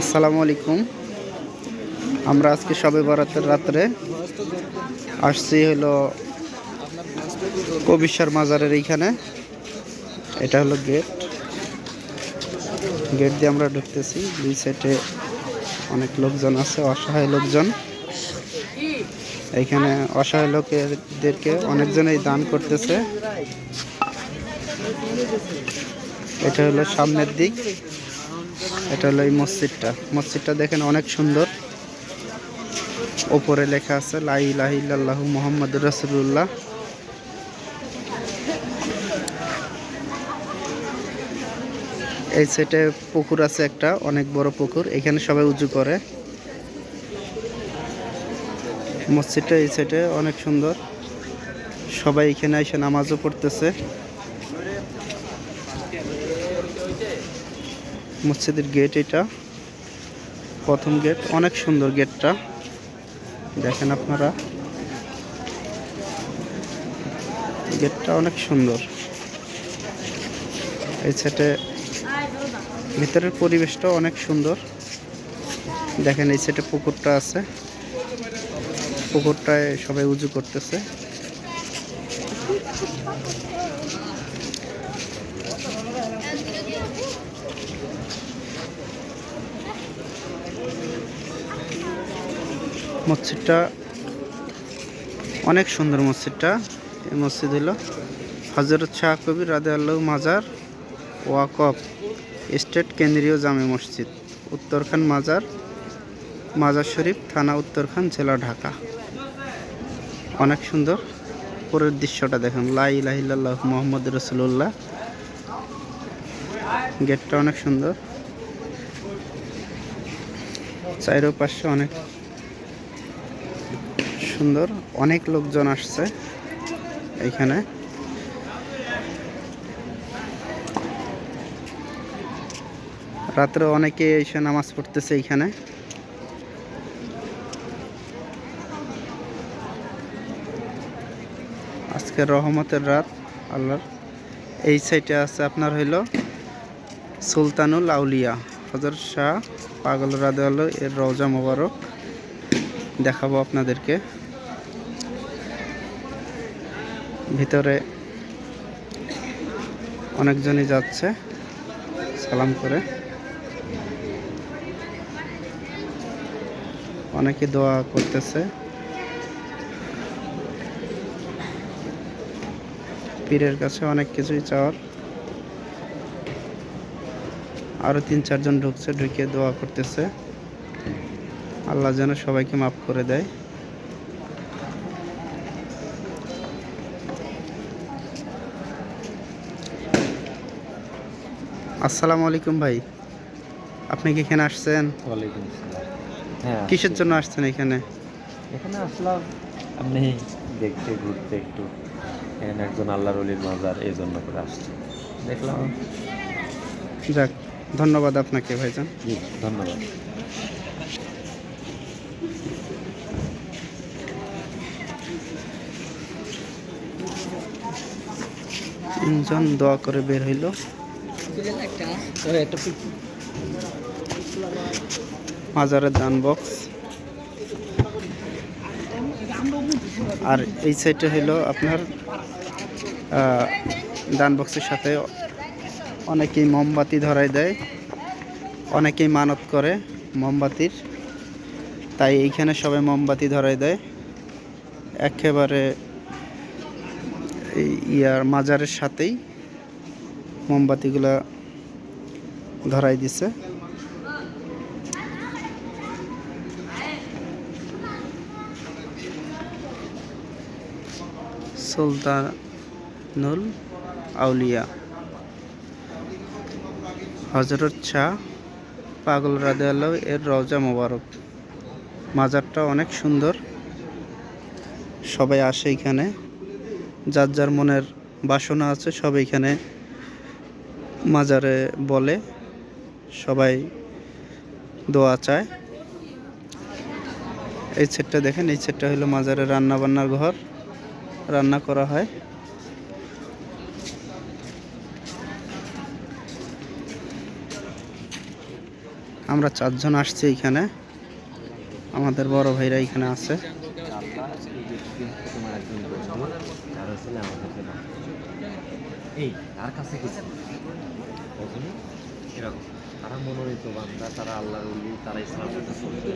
আসসালামু আলাইকুম। আমরা আজকে সবে বরাতের রাত্রে আসছি হলো কবিশ্বর মাজারের এইখানে। এটা হলো গেট। গেট দিয়ে আমরা ঢুকতেছি। দুই সাইডে অনেক লোকজন আছে, অসহায় লোকজন। এইখানে অসহায় লোকেদেরকে অনেকজনেই দান করতেছে। এটা হলো সামনের দিক। এটা হলো এই মসজিদটা। মসজিদটা দেখেন অনেক সুন্দর। ওপরে লেখা আছে লাই লাহিল্লাহ মোহাম্মদ রসুল্লাহ এই সাইডে পুকুর আছে একটা, অনেক বড় পুকুর। এখানে সবাই উজু করে। মসজিদটা এই সাইডে অনেক সুন্দর। সবাই এখানে এসে নামাজও পড়তেছে। মসজিদের গেট এটা। প্রথম গেট অনেক সুন্দর গেটটা দেখেন আপনারা। গেটটা অনেক সুন্দর। এই সাইডে ভিতরের পরিবেশটা অনেক সুন্দর। দেখেন এই সাইডে পুকুরটা আছে। পুকুরটায় সবাই উজু করতেছে। মসজিদটা অনেক সুন্দর মসজিদটা। এই মসজিদ হলো হজরত শাহ কবির রাদে আল্লাহ মাজার ওয়াকফ স্টেট কেন্দ্রীয় জামে মসজিদ, উত্তরখান মাজার মাজার শরীফ, থানা উত্তরখান, জেলা ঢাকা। অনেক সুন্দর। পরের দৃশ্যটা দেখেন লাই লাহিল্লাহ মোহাম্মদ রসুল্লাহ গেটটা অনেক সুন্দর। চাইরো পাশে অনেক সুন্দর। অনেক লোকজন আসছে এইখানে রাত্রে অনেকে এসে নামাজ পড়তেছে এইখানে আজকে রহমতের রাত আল্লাহর। এই সাইডে আছে আপনার হইল সুলতানুল আউলিয়া। হজর শাহ পাগল রাদে এর রওজা মোবারক। দেখাবো আপনাদেরকে। ভিতরে অনেকজনই যাচ্ছে। সালাম করে। অনেকে দোয়া করতেছে। পীরের কাছে অনেক কিছুই চাওয়ার। আরও তিন, চারজন ঢুকছে ঢুকে দোয়া করতেছে। আল্লাহ যেন সবাইকে মাফ করে দেয়। আসসালামু আলাইকুম ভাই। আপনি কি এখানে আসছেন? ওয়ালাইকুম আসসালাম। হ্যাঁ কিসের জন্য আসছেন এখানে? এখানে আসলাম আপনি দেখতে ঘুরতে একটু। এখানে একজন আল্লাহর অলির মাজার এই জন্য করে আসছি। দেখলাম। যাক ধন্যবাদ আপনাকে ভাইজান। ধন্যবাদ। তিনজন দোয়া করে বের হইল। মাজারের দান বক্স। আর এই সাইডটা হইল আপনার দান বক্সের সাথে অনেকেই মোমবাতি ধরাই দেয়, অনেকেই মানত করে মোমবাতির। তাই এইখানে সবাই মোমবাতি ধরাই দেয়। একেবারে ইয়ার মাজারের সাথেই মোমবাতিগুলা ধরাই দিছে। সুলতানুল আউলিয়া। হজরত শাহ পাগল আল্লাহ এর রওজা মোবারক। মাজারটা অনেক সুন্দর। সবাই আসে এখানে। যার যার মনের বাসনা আছে সব এখানে মাজারে বলে, সবাই দোয়া চায়। এই সেটটা দেখেন, এই সেটটা হলো মাজারে রান্না বান্নার ঘর। রান্না করা হয়। আমরা চারজন আসছি এখানে। আমাদের বড় ভাইরা এখানে আছে। যার আমার কাছে না এই তার কাছে গেছি বুঝলি এরকম তারা মনোনীত বান্দা তারা আল্লাহর উল্লি তারা ইসলাম চলবে